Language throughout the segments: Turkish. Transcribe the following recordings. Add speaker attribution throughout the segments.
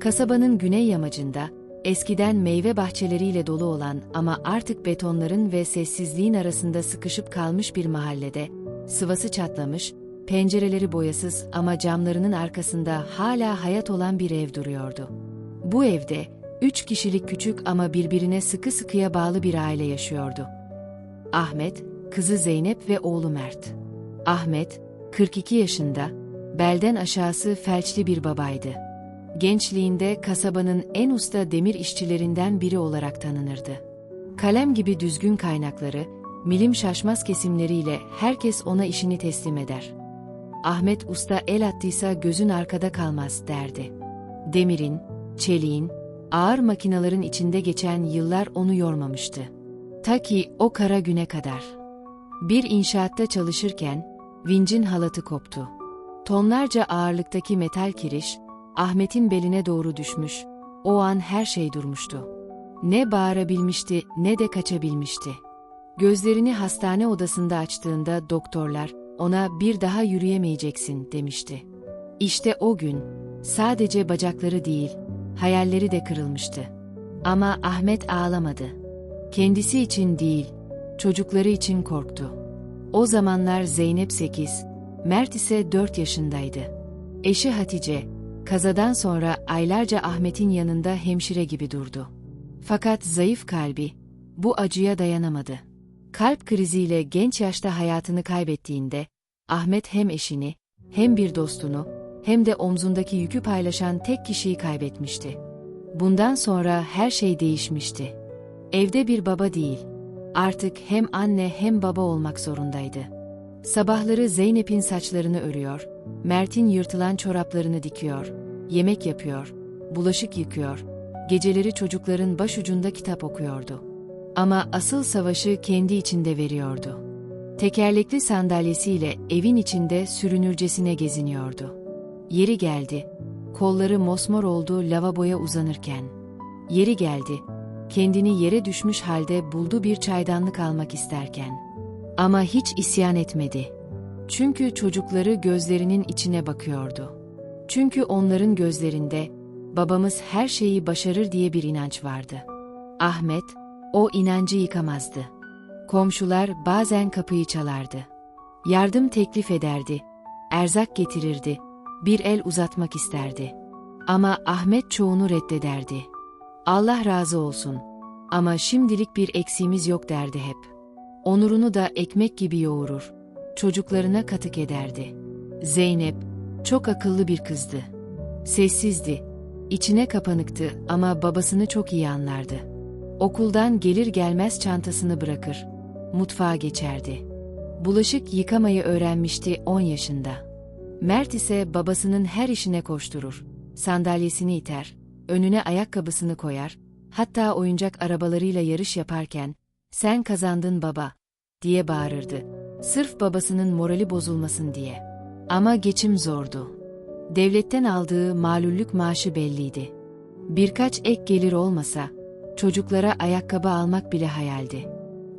Speaker 1: Kasabanın güney yamacında, eskiden meyve bahçeleriyle dolu olan ama artık betonların ve sessizliğin arasında sıkışıp kalmış bir mahallede, sıvası çatlamış, pencereleri boyasız ama camlarının arkasında hala hayat olan bir ev duruyordu. Bu evde, üç kişilik küçük ama birbirine sıkı sıkıya bağlı bir aile yaşıyordu. Ahmet, kızı Zeynep ve oğlu Mert. Ahmet, 42 yaşında, belden aşağısı felçli bir babaydı. Gençliğinde kasabanın en usta demir işçilerinden biri olarak tanınırdı. Kalem gibi düzgün kaynakları, milim şaşmaz kesimleriyle herkes ona işini teslim eder. Ahmet usta el attıysa gözün arkada kalmaz derdi. Demirin, çeliğin, ağır makinaların içinde geçen yıllar onu yormamıştı. Ta ki o kara güne kadar. Bir inşaatta çalışırken vincin halatı koptu. Tonlarca ağırlıktaki metal kiriş Ahmet'in beline doğru düşmüş. O an her şey durmuştu. Ne bağırabilmişti ne de kaçabilmişti. Gözlerini hastane odasında açtığında doktorlar ona bir daha yürüyemeyeceksin demişti. İşte o gün sadece bacakları değil, hayalleri de kırılmıştı. Ama Ahmet ağlamadı. Kendisi için değil, çocukları için korktu. O zamanlar Zeynep 8, Mert ise 4 yaşındaydı. Eşi Hatice, kazadan sonra aylarca Ahmet'in yanında hemşire gibi durdu. Fakat zayıf kalbi, bu acıya dayanamadı. Kalp kriziyle genç yaşta hayatını kaybettiğinde, Ahmet hem eşini, hem bir dostunu, hem de omzundaki yükü paylaşan tek kişiyi kaybetmişti. Bundan sonra her şey değişmişti. Evde bir baba değil, artık hem anne hem baba olmak zorundaydı. Sabahları Zeynep'in saçlarını örüyor, Mert'in yırtılan çoraplarını dikiyor, yemek yapıyor, bulaşık yıkıyor, geceleri çocukların başucunda kitap okuyordu. Ama asıl savaşı kendi içinde veriyordu. Tekerlekli sandalyesiyle evin içinde sürünürcesine geziniyordu. Yeri geldi, kolları mosmor oldu lavaboya uzanırken. Yeri geldi, kendini yere düşmüş halde buldu bir çaydanlık almak isterken. Ama hiç isyan etmedi. Çünkü çocukları gözlerinin içine bakıyordu. Çünkü onların gözlerinde babamız her şeyi başarır diye bir inanç vardı. Ahmet o inancı yıkamazdı. Komşular bazen kapıyı çalardı. Yardım teklif ederdi. Erzak getirirdi. Bir el uzatmak isterdi. Ama Ahmet çoğunu reddederdi. Allah razı olsun. Ama şimdilik bir eksiğimiz yok derdi hep. Onurunu da ekmek gibi yoğurur. Çocuklarına katık ederdi. Zeynep, çok akıllı bir kızdı. Sessizdi. içine kapanıktı ama babasını çok iyi anlardı. Okuldan gelir gelmez çantasını bırakır. Mutfağa geçerdi. Bulaşık yıkamayı öğrenmişti 10 yaşında. Mert ise babasının her işine koşturur. Sandalyesini iter, önüne ayakkabısını koyar, hatta oyuncak arabalarıyla yarış yaparken, sen kazandın baba, diye bağırırdı. Sırf babasının morali bozulmasın diye. Ama geçim zordu. Devletten aldığı malullük maaşı belliydi. Birkaç ek gelir olmasa, çocuklara ayakkabı almak bile hayaldi.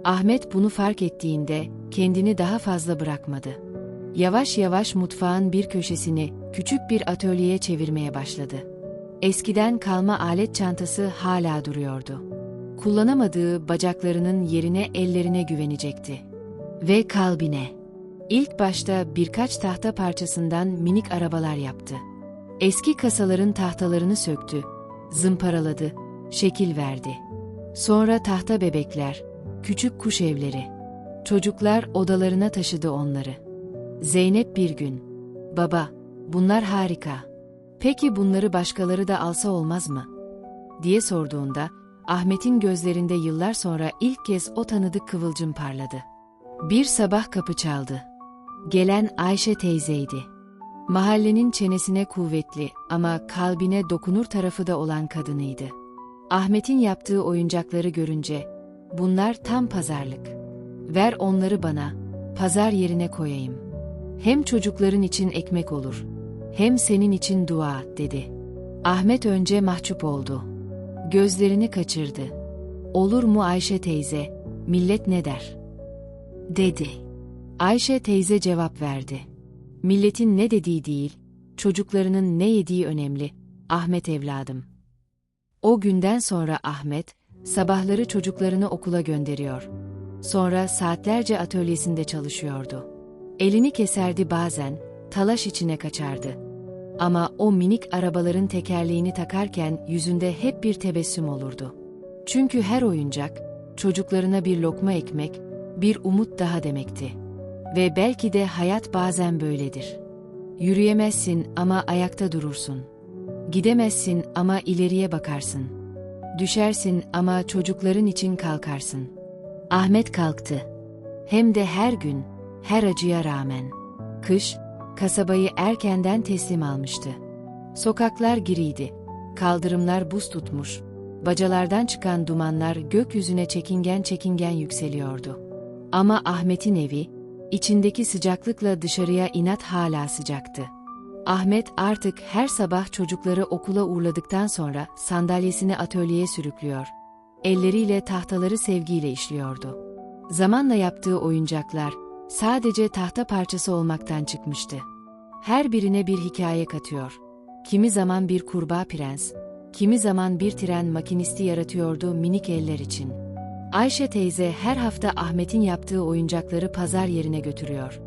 Speaker 1: Ahmet bunu fark ettiğinde kendini daha fazla bırakmadı. Yavaş yavaş mutfağın bir köşesini küçük bir atölyeye çevirmeye başladı. Eskiden kalma alet çantası hala duruyordu. Kullanamadığı bacaklarının yerine ellerine güvenecekti. Ve kalbine. İlk başta birkaç tahta parçasından minik arabalar yaptı. Eski kasaların tahtalarını söktü, zımparaladı, şekil verdi. Sonra tahta bebekler, küçük kuş evleri. Çocuklar odalarına taşıdı onları. Zeynep bir gün, "Baba, bunlar harika. Peki bunları başkaları da alsa olmaz mı?" diye sorduğunda Ahmet'in gözlerinde yıllar sonra ilk kez o tanıdık kıvılcım parladı. Bir sabah kapı çaldı. Gelen Ayşe teyzeydi. Mahallenin çenesine kuvvetli ama kalbine dokunur tarafı da olan kadınıydı. Ahmet'in yaptığı oyuncakları görünce, bunlar tam pazarlık. Ver onları bana, pazar yerine koyayım. Hem çocukların için ekmek olur, hem senin için dua, dedi. Ahmet önce mahcup oldu. Gözlerini kaçırdı. Olur mu Ayşe teyze, millet ne der? Dedi. Ayşe teyze cevap verdi. Milletin ne dediği değil, çocuklarının ne yediği önemli. Ahmet evladım. O günden sonra Ahmet, sabahları çocuklarını okula gönderiyor. Sonra saatlerce atölyesinde çalışıyordu. Elini keserdi bazen, talaş içine kaçardı. Ama o minik arabaların tekerleğini takarken yüzünde hep bir tebessüm olurdu. Çünkü her oyuncak, çocuklarına bir lokma ekmek, bir umut daha demekti. Ve belki de hayat bazen böyledir. Yürüyemezsin ama ayakta durursun. Gidemezsin ama ileriye bakarsın. Düşersin ama çocukların için kalkarsın. Ahmet kalktı. Hem de her gün, her acıya rağmen. Kış, kasabayı erkenden teslim almıştı. Sokaklar giriydi. Kaldırımlar buz tutmuş. Bacalardan çıkan dumanlar gökyüzüne çekingen çekingen yükseliyordu. Ama Ahmet'in evi, içindeki sıcaklıkla dışarıya inat hala sıcaktı. Ahmet artık her sabah çocukları okula uğurladıktan sonra sandalyesini atölyeye sürüklüyor. Elleriyle tahtaları sevgiyle işliyordu. Zamanla yaptığı oyuncaklar sadece tahta parçası olmaktan çıkmıştı. Her birine bir hikaye katıyor. Kimi zaman bir kurbağa prens, kimi zaman bir tren makinisti yaratıyordu minik eller için. Ayşe teyze her hafta Ahmet'in yaptığı oyuncakları pazar yerine götürüyor.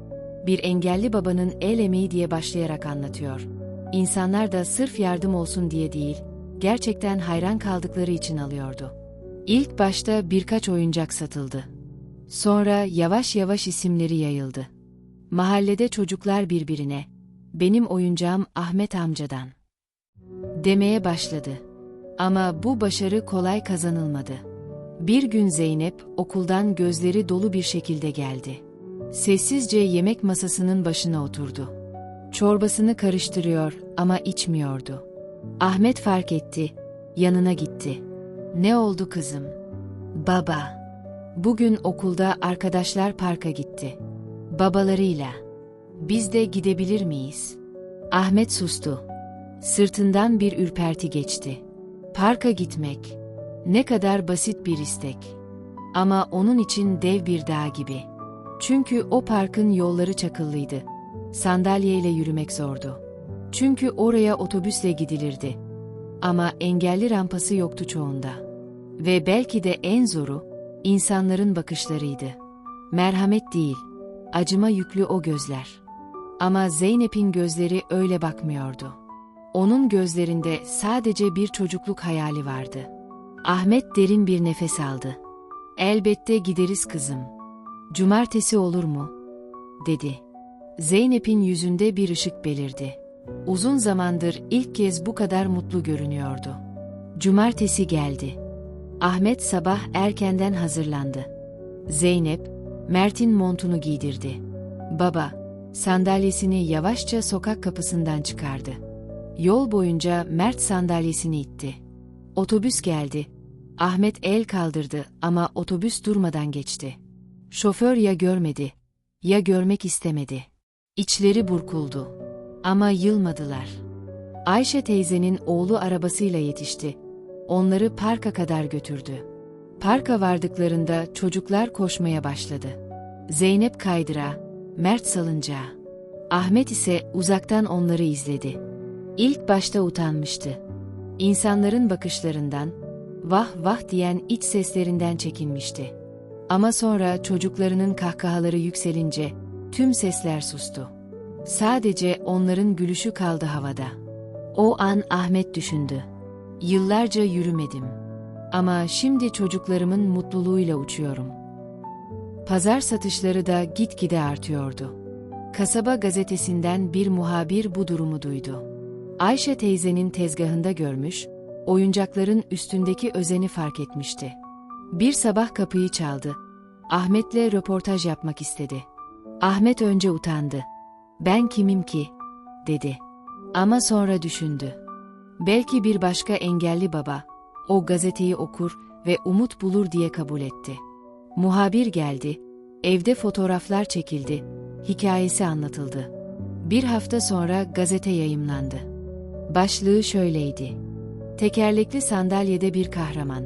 Speaker 1: Bir engelli babanın el emeği diye başlayarak anlatıyor. İnsanlar da sırf yardım olsun diye değil, gerçekten hayran kaldıkları için alıyordu. İlk başta birkaç oyuncak satıldı. Sonra yavaş yavaş isimleri yayıldı. Mahallede çocuklar birbirine, benim oyuncağım Ahmet amcadan demeye başladı. Ama bu başarı kolay kazanılmadı. Bir gün Zeynep okuldan gözleri dolu bir şekilde geldi. Sessizce yemek masasının başına oturdu. Çorbasını karıştırıyor ama içmiyordu. Ahmet fark etti, yanına gitti. Ne oldu kızım? Baba. Bugün okulda arkadaşlar parka gitti. Babalarıyla. Biz de gidebilir miyiz? Ahmet sustu. Sırtından bir ürperti geçti. Parka gitmek. Ne kadar basit bir istek. Ama onun için dev bir dağ gibi. Çünkü o parkın yolları çakıllıydı. Sandalyeyle yürümek zordu. Çünkü oraya otobüsle gidilirdi. Ama engelli rampası yoktu çoğunda. Ve belki de en zoru, insanların bakışlarıydı. Merhamet değil, acıma yüklü o gözler. Ama Zeynep'in gözleri öyle bakmıyordu. Onun gözlerinde sadece bir çocukluk hayali vardı. Ahmet derin bir nefes aldı. Elbette gideriz kızım. Cumartesi olur mu? dedi. Zeynep'in yüzünde bir ışık belirdi. Uzun zamandır ilk kez bu kadar mutlu görünüyordu. Cumartesi geldi. Ahmet sabah erkenden hazırlandı. Zeynep, Mert'in montunu giydirdi. Baba, sandalyesini yavaşça sokak kapısından çıkardı. Yol boyunca Mert sandalyesini itti. Otobüs geldi. Ahmet el kaldırdı ama otobüs durmadan geçti. Şoför ya görmedi, ya görmek istemedi. İçleri burkuldu. Ama yılmadılar. Ayşe teyzenin oğlu arabasıyla yetişti. Onları parka kadar götürdü. Parka vardıklarında çocuklar koşmaya başladı. Zeynep kaydıra, Mert salıncağa. Ahmet ise uzaktan onları izledi. İlk başta utanmıştı. İnsanların bakışlarından, vah vah diyen iç seslerinden çekinmişti. Ama sonra çocuklarının kahkahaları yükselince tüm sesler sustu. Sadece onların gülüşü kaldı havada. O an Ahmet düşündü. Yıllarca yürümedim. Ama şimdi çocuklarımın mutluluğuyla uçuyorum. Pazar satışları da gitgide artıyordu. Kasaba gazetesinden bir muhabir bu durumu duydu. Ayşe teyzenin tezgahında görmüş, oyuncakların üstündeki özeni fark etmişti. Bir sabah kapıyı çaldı. Ahmet'le röportaj yapmak istedi. Ahmet önce utandı. Ben kimim ki? dedi. Ama sonra düşündü. Belki bir başka engelli baba, o gazeteyi okur ve umut bulur diye kabul etti. Muhabir geldi, evde fotoğraflar çekildi, hikayesi anlatıldı. Bir hafta sonra gazete yayımlandı. Başlığı şöyleydi. Tekerlekli sandalyede bir kahraman.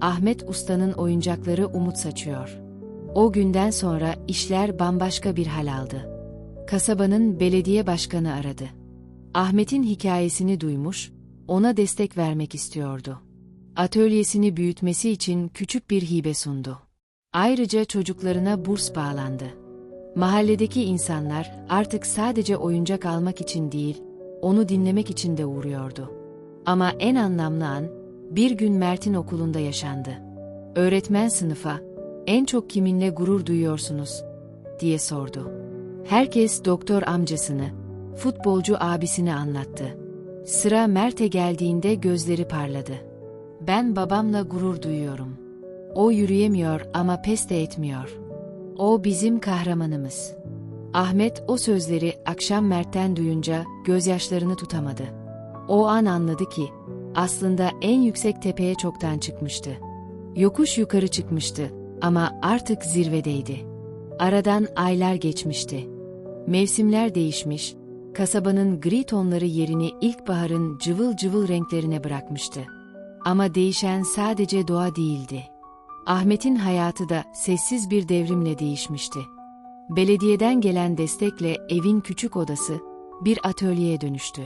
Speaker 1: Ahmet Usta'nın oyuncakları umut saçıyor. O günden sonra işler bambaşka bir hal aldı. Kasabanın belediye başkanı aradı. Ahmet'in hikayesini duymuş, ona destek vermek istiyordu. Atölyesini büyütmesi için küçük bir hibe sundu. Ayrıca çocuklarına burs bağlandı. Mahalledeki insanlar artık sadece oyuncak almak için değil, onu dinlemek için de uğruyordu. Ama en anlamlı an, bir gün Mert'in okulunda yaşandı. Öğretmen sınıfa, en çok kiminle gurur duyuyorsunuz, diye sordu. Herkes doktor amcasını, futbolcu abisini anlattı. Sıra Mert'e geldiğinde gözleri parladı. Ben babamla gurur duyuyorum. O yürüyemiyor ama pes de etmiyor. O bizim kahramanımız. Ahmet o sözleri akşam Mert'ten duyunca gözyaşlarını tutamadı. O an anladı ki aslında en yüksek tepeye çoktan çıkmıştı. Yokuş yukarı çıkmıştı ama artık zirvedeydi. Aradan aylar geçmişti. Mevsimler değişmiş, kasabanın gri tonları yerini ilkbaharın cıvıl cıvıl renklerine bırakmıştı. Ama değişen sadece doğa değildi. Ahmet'in hayatı da sessiz bir devrimle değişmişti. Belediyeden gelen destekle evin küçük odası bir atölyeye dönüştü.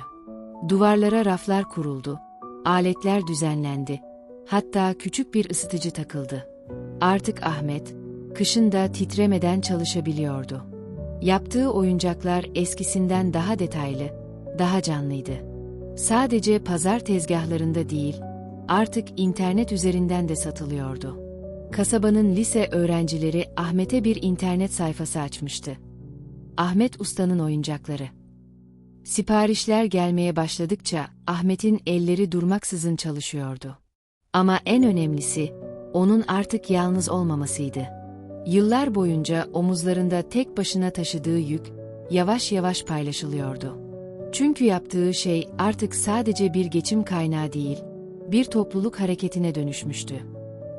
Speaker 1: Duvarlara raflar kuruldu, aletler düzenlendi, hatta küçük bir ısıtıcı takıldı. Artık Ahmet, kışın da titremeden çalışabiliyordu. Yaptığı oyuncaklar eskisinden daha detaylı, daha canlıydı. Sadece pazar tezgahlarında değil, artık internet üzerinden de satılıyordu. Kasabanın lise öğrencileri Ahmet'e bir internet sayfası açmıştı. Ahmet Usta'nın oyuncakları. Siparişler gelmeye başladıkça Ahmet'in elleri durmaksızın çalışıyordu. Ama en önemlisi, onun artık yalnız olmamasıydı. Yıllar boyunca omuzlarında tek başına taşıdığı yük, yavaş yavaş paylaşılıyordu. Çünkü yaptığı şey artık sadece bir geçim kaynağı değil, bir topluluk hareketine dönüşmüştü.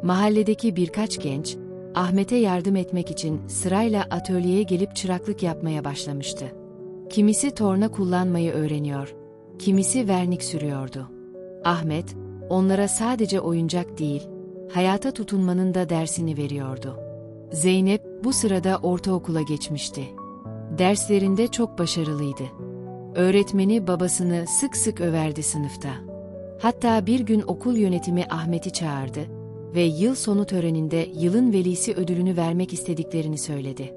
Speaker 1: Mahalledeki birkaç genç, Ahmet'e yardım etmek için sırayla atölyeye gelip çıraklık yapmaya başlamıştı. Kimisi torna kullanmayı öğreniyor, kimisi vernik sürüyordu. Ahmet, onlara sadece oyuncak değil, hayata tutunmanın da dersini veriyordu. Zeynep bu sırada ortaokula geçmişti. Derslerinde çok başarılıydı. Öğretmeni babasını sık sık överdi sınıfta. Hatta bir gün okul yönetimi Ahmet'i çağırdı ve yıl sonu töreninde yılın velisi ödülünü vermek istediklerini söyledi.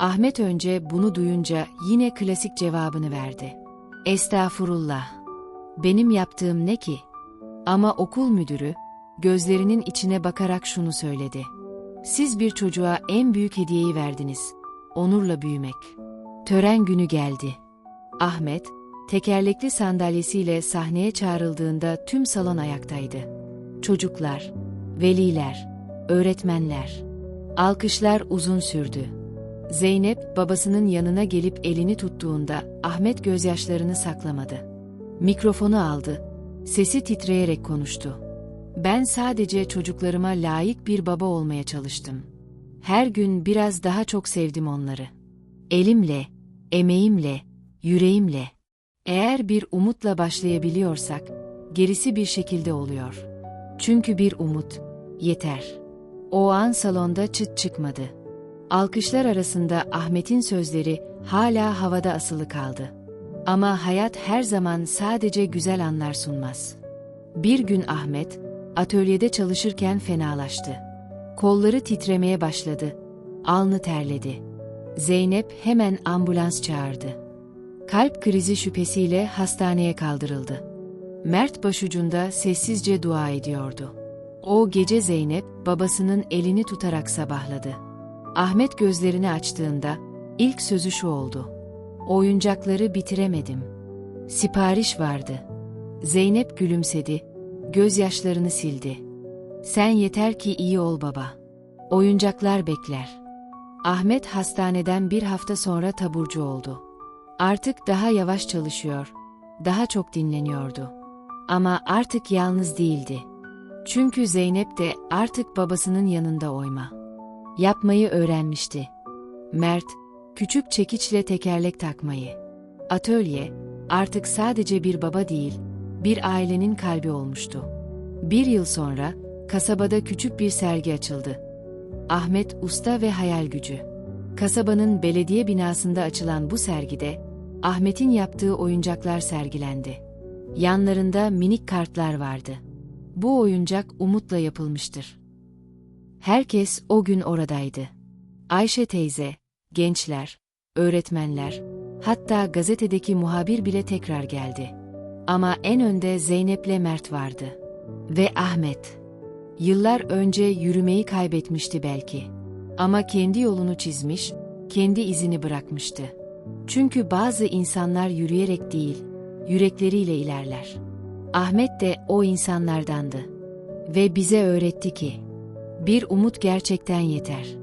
Speaker 1: Ahmet önce bunu duyunca yine klasik cevabını verdi. Estağfurullah. Benim yaptığım ne ki? Ama okul müdürü, gözlerinin içine bakarak şunu söyledi. Siz bir çocuğa en büyük hediyeyi verdiniz. Onurla büyümek. Tören günü geldi. Ahmet, tekerlekli sandalyesiyle sahneye çağrıldığında tüm salon ayaktaydı. Çocuklar, veliler, öğretmenler. Alkışlar uzun sürdü. Zeynep babasının yanına gelip elini tuttuğunda Ahmet gözyaşlarını saklamadı. Mikrofonu aldı. Sesi titreyerek konuştu. Ben sadece çocuklarıma layık bir baba olmaya çalıştım. Her gün biraz daha çok sevdim onları. Elimle, emeğimle, yüreğimle. Eğer bir umutla başlayabiliyorsak, gerisi bir şekilde oluyor. Çünkü bir umut, yeter. O an salonda çıt çıkmadı. Alkışlar arasında Ahmet'in sözleri hala havada asılı kaldı. Ama hayat her zaman sadece güzel anlar sunmaz. Bir gün Ahmet, atölyede çalışırken fenalaştı. Kolları titremeye başladı. Alnı terledi. Zeynep hemen ambulans çağırdı. Kalp krizi şüphesiyle hastaneye kaldırıldı. Mert başucunda sessizce dua ediyordu. O gece Zeynep babasının elini tutarak sabahladı. Ahmet gözlerini açtığında ilk sözü şu oldu. Oyuncakları bitiremedim. Sipariş vardı. Zeynep gülümsedi, gözyaşlarını sildi. Sen yeter ki iyi ol baba. Oyuncaklar bekler. Ahmet hastaneden bir hafta sonra taburcu oldu. Artık daha yavaş çalışıyor, daha çok dinleniyordu. Ama artık yalnız değildi. Çünkü Zeynep de artık babasının yanında oyma. Yapmayı öğrenmişti. Mert, küçük çekiçle tekerlek takmayı. Atölye, artık sadece bir baba değil, bir ailenin kalbi olmuştu. Bir yıl sonra, kasabada küçük bir sergi açıldı. Ahmet Usta ve Hayal Gücü. Kasabanın belediye binasında açılan bu sergide, Ahmet'in yaptığı oyuncaklar sergilendi. Yanlarında minik kartlar vardı. Bu oyuncak umutla yapılmıştır. Herkes o gün oradaydı. Ayşe teyze, gençler, öğretmenler, hatta gazetedeki muhabir bile tekrar geldi. Ama en önde Zeynep'le Mert vardı. Ve Ahmet. Yıllar önce yürümeyi kaybetmişti belki. Ama kendi yolunu çizmiş, kendi izini bırakmıştı. Çünkü bazı insanlar yürüyerek değil, yürekleriyle ilerler. Ahmet de o insanlardandı. Ve bize öğretti ki, bir umut gerçekten yeter.